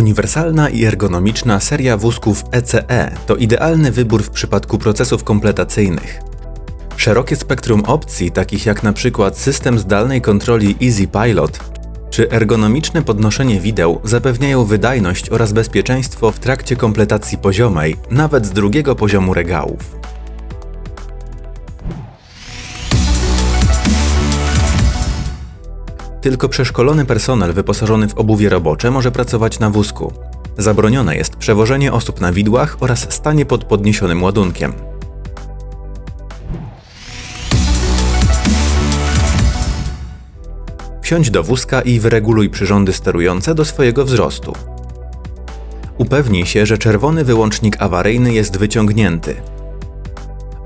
Uniwersalna i ergonomiczna seria wózków ECE to idealny wybór w przypadku procesów kompletacyjnych. Szerokie spektrum opcji, takich jak przykład system zdalnej kontroli Easy Pilot czy ergonomiczne podnoszenie wideł, zapewniają wydajność oraz bezpieczeństwo w trakcie kompletacji poziomej, nawet z drugiego poziomu regałów. Tylko przeszkolony personel wyposażony w obuwie robocze może pracować na wózku. Zabronione jest przewożenie osób na widłach oraz stanie pod podniesionym ładunkiem. Wsiądź do wózka i wyreguluj przyrządy sterujące do swojego wzrostu. Upewnij się, że czerwony wyłącznik awaryjny jest wyciągnięty.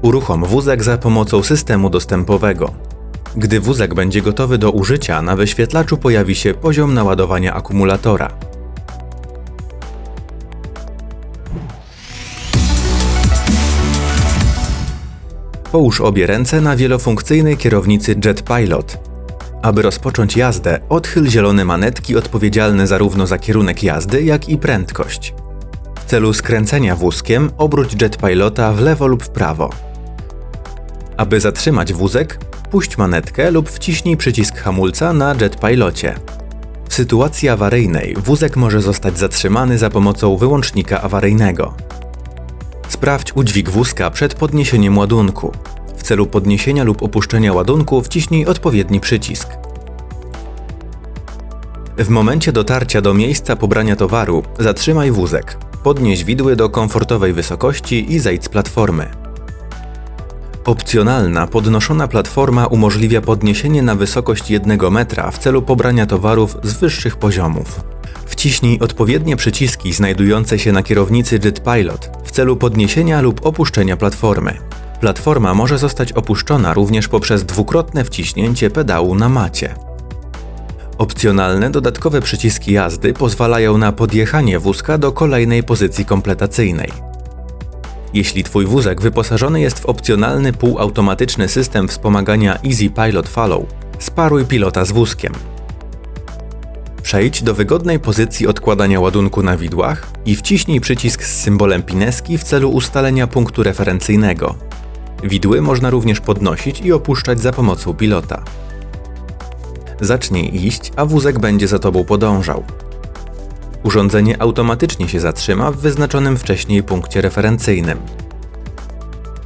Uruchom wózek za pomocą systemu dostępowego. Gdy wózek będzie gotowy do użycia, na wyświetlaczu pojawi się poziom naładowania akumulatora. Połóż obie ręce na wielofunkcyjnej kierownicy Jet Pilot. Aby rozpocząć jazdę, odchyl zielone manetki odpowiedzialne zarówno za kierunek jazdy, jak i prędkość. W celu skręcenia wózkiem obróć Jet Pilota w lewo lub w prawo. Aby zatrzymać wózek, puść manetkę lub wciśnij przycisk hamulca na Jet Pilocie. W sytuacji awaryjnej wózek może zostać zatrzymany za pomocą wyłącznika awaryjnego. Sprawdź udźwig wózka przed podniesieniem ładunku. W celu podniesienia lub opuszczenia ładunku wciśnij odpowiedni przycisk. W momencie dotarcia do miejsca pobrania towaru zatrzymaj wózek, podnieś widły do komfortowej wysokości i zejdź z platformy. Opcjonalna, podnoszona platforma umożliwia podniesienie na wysokość 1 metra w celu pobrania towarów z wyższych poziomów. Wciśnij odpowiednie przyciski znajdujące się na kierownicy Jet Pilot w celu podniesienia lub opuszczenia platformy. Platforma może zostać opuszczona również poprzez dwukrotne wciśnięcie pedału na macie. Opcjonalne dodatkowe przyciski jazdy pozwalają na podjechanie wózka do kolejnej pozycji kompletacyjnej. Jeśli Twój wózek wyposażony jest w opcjonalny półautomatyczny system wspomagania Easy Pilot Follow, sparuj pilota z wózkiem. Przejdź do wygodnej pozycji odkładania ładunku na widłach i wciśnij przycisk z symbolem pineski w celu ustalenia punktu referencyjnego. Widły można również podnosić i opuszczać za pomocą pilota. Zacznij iść, a wózek będzie za Tobą podążał. Urządzenie automatycznie się zatrzyma w wyznaczonym wcześniej punkcie referencyjnym.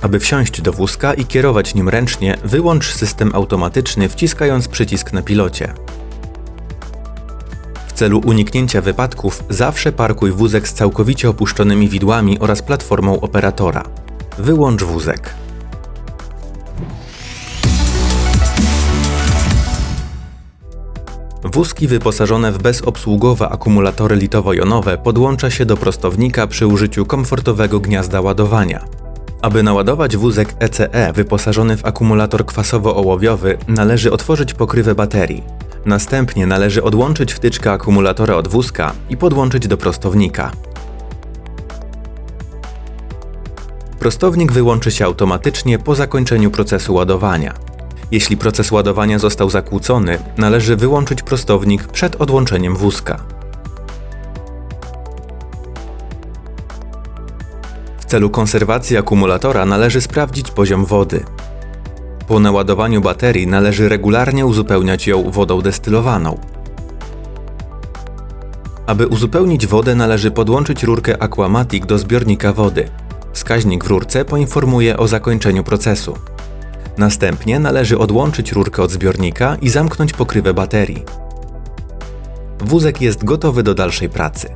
Aby wsiąść do wózka i kierować nim ręcznie, wyłącz system automatyczny wciskając przycisk na pilocie. W celu uniknięcia wypadków zawsze parkuj wózek z całkowicie opuszczonymi widłami oraz platformą operatora. Wyłącz wózek. Wózki wyposażone w bezobsługowe akumulatory litowo-jonowe podłącza się do prostownika przy użyciu komfortowego gniazda ładowania. Aby naładować wózek ECE wyposażony w akumulator kwasowo-ołowiowy, należy otworzyć pokrywę baterii. Następnie należy odłączyć wtyczkę akumulatora od wózka i podłączyć do prostownika. Prostownik wyłączy się automatycznie po zakończeniu procesu ładowania. Jeśli proces ładowania został zakłócony, należy wyłączyć prostownik przed odłączeniem wózka. W celu konserwacji akumulatora należy sprawdzić poziom wody. Po naładowaniu baterii należy regularnie uzupełniać ją wodą destylowaną. Aby uzupełnić wodę należy podłączyć rurkę Aquamatic do zbiornika wody. Wskaźnik w rurce poinformuje o zakończeniu procesu. Następnie należy odłączyć rurkę od zbiornika i zamknąć pokrywę baterii. Wózek jest gotowy do dalszej pracy.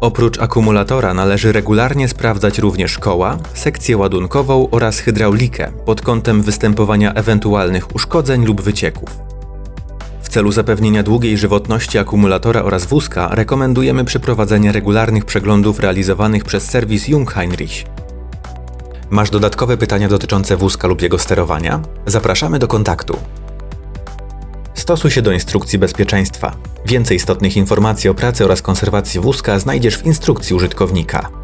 Oprócz akumulatora należy regularnie sprawdzać również koła, sekcję ładunkową oraz hydraulikę pod kątem występowania ewentualnych uszkodzeń lub wycieków. Celu zapewnienia długiej żywotności akumulatora oraz wózka rekomendujemy przeprowadzenie regularnych przeglądów realizowanych przez serwis Jungheinrich. Masz dodatkowe pytania dotyczące wózka lub jego sterowania? Zapraszamy do kontaktu. Stosuj się do instrukcji bezpieczeństwa. Więcej istotnych informacji o pracy oraz konserwacji wózka znajdziesz w instrukcji użytkownika.